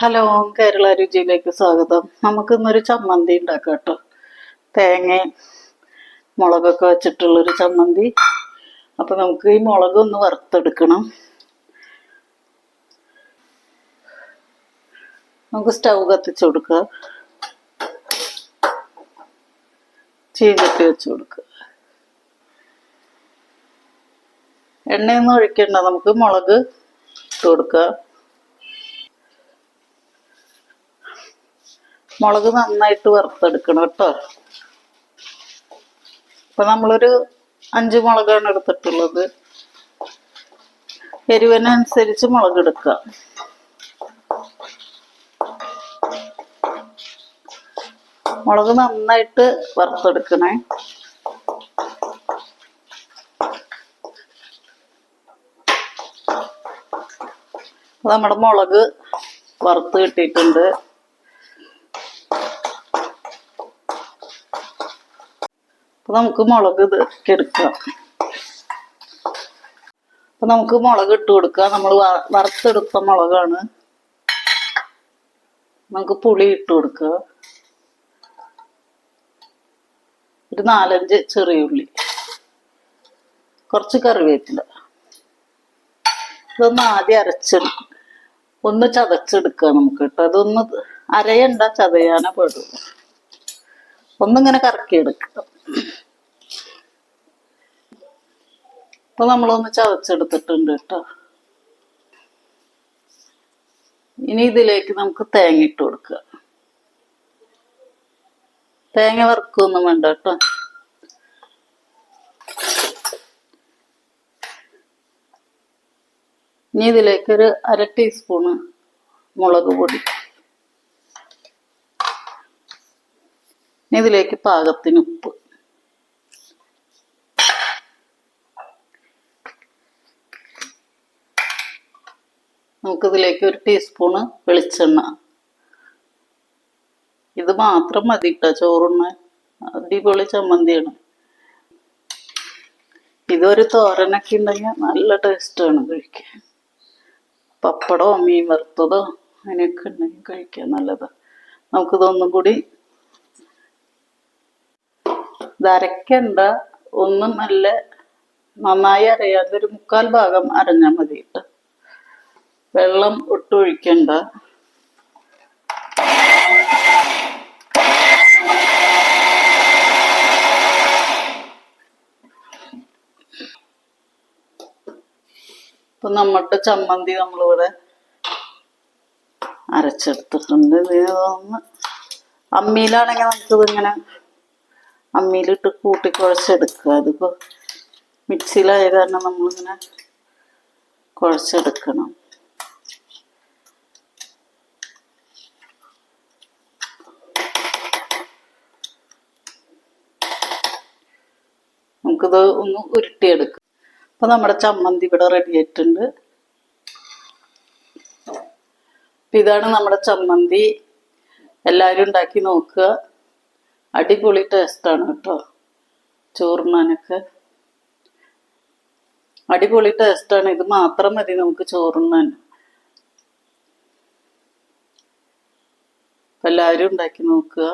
Hello Kerala രുചിയിലേക്ക് സ്വാഗതം. നമുക്കിന്നൊരു ചമ്മന്തി ഉണ്ടാക്കാം കേട്ടോ. തേങ്ങയും മുളകൊക്കെ വെച്ചിട്ടുള്ളൊരു ചമ്മന്തി. അപ്പൊ നമുക്ക് ഈ മുളക് ഒന്ന് വറുത്തെടുക്കണം. നമുക്ക് സ്റ്റൗ കത്തിച്ചു കൊടുക്കുക ചീഞ്ചട്ടി വെച്ച് കൊടുക്കുക എണ്ണയൊന്നും ഒഴിക്കണ്ട നമുക്ക് മുളക് ഇട്ട് കൊടുക്കുക മുളക് നന്നായിട്ട് വറുത്തെടുക്കണം കേട്ടോ. ഇപ്പൊ നമ്മളൊരു അഞ്ച് മുളകാണ് എടുത്തിട്ടുള്ളത്. എരിവിനനുസരിച്ച് മുളക് എടുക്കുക മുളക് നന്നായിട്ട് വറുത്തെടുക്കണേ. നമ്മുടെ മുളക് വറുത്ത് കിട്ടിയിട്ടുണ്ട്. അപ്പൊ നമുക്ക് മുളക് ഇത് എടുക്കാം അപ്പൊ നമുക്ക് മുളക് ഇട്ട് കൊടുക്കുക നമ്മൾ വറുത്തെടുത്ത മുളകാണ്. നമുക്ക് പുളി ഇട്ട് കൊടുക്കുക ഒരു നാലഞ്ച് ചെറിയ ഉള്ളി. കുറച്ച് കറിവേപ്പില. ഇതൊന്ന് ആദ്യം അരച്ചെടുക്കും ഒന്ന് ചതച്ചെടുക്കുക നമുക്ക് കേട്ടോ. അതൊന്ന് അരയണ്ട ചതയാനേ പെടുള്ളൂ. ഒന്നിങ്ങനെ കറക്കിയെടുക്കുക അപ്പൊ നമ്മളൊന്ന് ചതച്ചെടുത്തിട്ടുണ്ട് കേട്ടോ. ഇനി ഇതിലേക്ക് നമുക്ക് തേങ്ങ ഇട്ട് കൊടുക്കുക. തേങ്ങ വറുക്കൊന്നും വേണ്ട കേട്ടോ. ഇനി ഇതിലേക്കൊരു അര ടീസ്പൂണ് മുളക് പൊടി. ഇനി ഇതിലേക്ക് പാകത്തിന് ഉപ്പ്. നമുക്കിതിലേക്ക് ഒരു ടീസ്പൂണ് വെളിച്ചെണ്ണ. ഇത് മാത്രം മതി കേട്ടോ ചോറുണ്ണ. അടിപൊളി ചമ്മന്തിയാണ്. ഇതൊരു തോരനൊക്കെ ഉണ്ടെങ്കിൽ നല്ല ടേസ്റ്റാണ് കഴിക്കാൻ. പപ്പടമോ മീൻ വറുത്തതോ അങ്ങനെയൊക്കെ ഉണ്ടെങ്കിൽ കഴിക്കാൻ നല്ലതാണ് നമുക്കിതൊന്നും കൂടി ഇത് അരക്കണ്ട ഒന്നും നല്ല നന്നായി അരയാതെ ഒരു മുക്കാൽ ഭാഗം അരഞ്ഞാൽ മതി വെള്ളം ഒട്ടൊഴിക്കണ്ട. നമ്മുടെ ചമ്മന്തി നമ്മളിവിടെ അരച്ചെടുത്തിട്ടുണ്ട്. ഇത് ഒന്ന്. അമ്മിയിലാണെങ്കിൽ നമുക്കിത് ഇങ്ങനെ അമ്മിയിലിട്ട് കൂട്ടി കുഴച്ചെടുക്കുക. അതിപ്പോൾ മിക്സിയിലായ കാരണം നമ്മളിങ്ങനെ കുഴച്ചെടുക്കണം. നമുക്കിത് ഒന്ന് ഉരുട്ടിയെടുക്കാം. അപ്പൊ നമ്മുടെ ചമ്മന്തി ഇവിടെ റെഡി ആയിട്ടുണ്ട്. അപ്പം ഇതാണ് നമ്മുടെ ചമ്മന്തി. എല്ലാവരും ഉണ്ടാക്കി നോക്കുക. അടിപൊളി ടേസ്റ്റാണ് കേട്ടോ. ചോറുണ്ണാനൊക്കെ. അടിപൊളി ടേസ്റ്റാണ്. ഇത് മാത്രം മതി നമുക്ക് ചോറുണ്ണാൻ. എല്ലാവരും ഉണ്ടാക്കി നോക്കുക.